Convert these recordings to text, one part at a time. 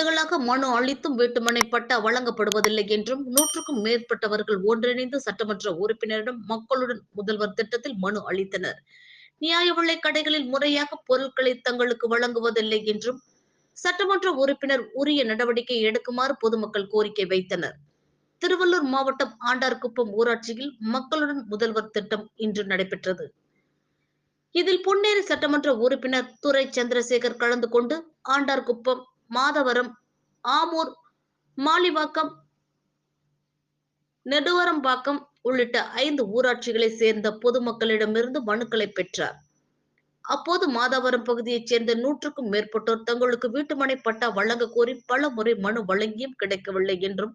ஆண்டுகளாக மனு அளித்தும் வீட்டுமனை பட்டா வழங்கப்படுவதில்லை என்றும் நூற்றுக்கும் மேற்பட்டவர்கள் ஒன்றிணைந்து சட்டமன்ற உறுப்பினரிடம் மக்களுடன் முதல்வர் திட்டத்தில் மனு அளித்தனர். நியாய விலை கடைகளில் முறையாக பொருட்களை தங்களுக்கு வழங்குவதில்லை என்றும் சட்டமன்ற உறுப்பினர் உரிய நடவடிக்கை எடுக்குமாறு பொதுமக்கள் கோரிக்கை வைத்தனர். திருவள்ளூர் மாவட்டம் ஆண்டார்குப்பம் ஊராட்சியில் மக்களுடன் முதல்வர் திட்டம் இன்று நடைபெற்றது. இதில் பொன்னேரி சட்டமன்ற உறுப்பினர் துரை சந்திரசேகர் கலந்து கொண்டு ஆண்டார்குப்பம் மாதவரம் ஆமூர் மாலிவாக்கம் நெடுவரம்பாக்கம் உள்ளிட்ட ஐந்து ஊராட்சிகளை சேர்ந்த பொதுமக்களிடமிருந்து மனுக்களை பெற்றார். அப்போது மாதாவரம் பகுதியைச் சேர்ந்த நூற்றுக்கும் மேற்பட்டோர் தங்களுக்கு வீட்டுமனை பட்டா வழங்க கோரி பல முறை மனு வழங்கியும் கிடைக்கவில்லை என்றும்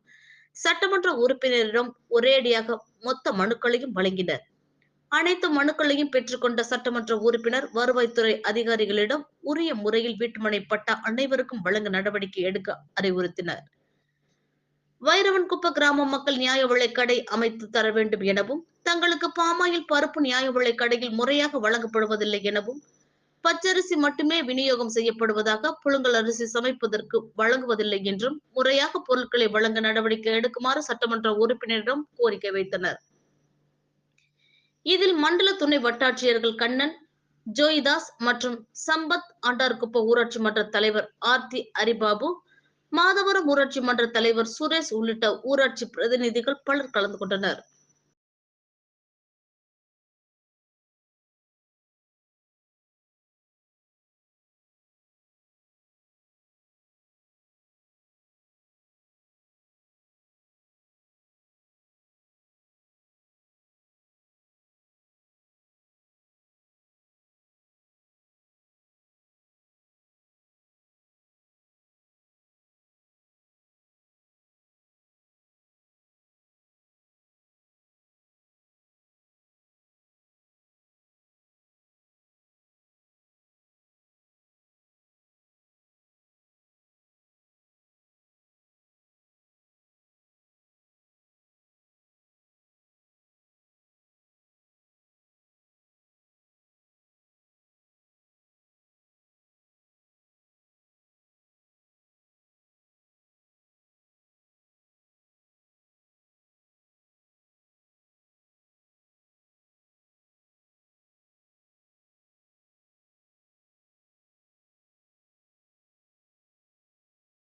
சட்டமன்ற உறுப்பினரிடம் ஒரேடியாக மொத்த மனுக்களையும் வழங்கினர். அனைத்து மனுக்களையும் பெற்றுக்கொண்ட சட்டமன்ற உறுப்பினர் வருவாய்த்துறை அதிகாரிகளிடம் உரிய முறையில் வீட்டுமனை பட்டா அனைவருக்கும் வழங்க நடவடிக்கை எடுக்க அறிவுறுத்தினர். வைரவன்குப்ப கிராம மக்கள் நியாய விலைக் கடை அமைத்து தர வேண்டும் எனவும் தங்களுக்கு பாமாயில் பருப்பு நியாய விலைக் கடையில் முறையாக வழங்கப்படுவதில்லை எனவும் பச்சரிசி மட்டுமே விநியோகம் செய்யப்படுவதாக புழுங்கல் அரிசி சமைப்பதற்கு வழங்குவதில்லை என்றும் முறையாக பொருட்களை வழங்க நடவடிக்கை எடுக்குமாறு சட்டமன்ற உறுப்பினரிடம் கோரிக்கை வைத்தனர். இதில் மண்டல துணை வட்டாட்சியர்கள் கண்ணன் ஜோயிதாஸ் மற்றும் சம்பத் ஆண்டார்குப்ப ஊராட்சி மன்ற தலைவர் ஆர்த்தி அரிபாபு மாதவரம் ஊராட்சி மன்ற தலைவர் சுரேஷ் உள்ளிட்ட ஊராட்சி பிரதிநிதிகள் பலர் கலந்து கொண்டனர்.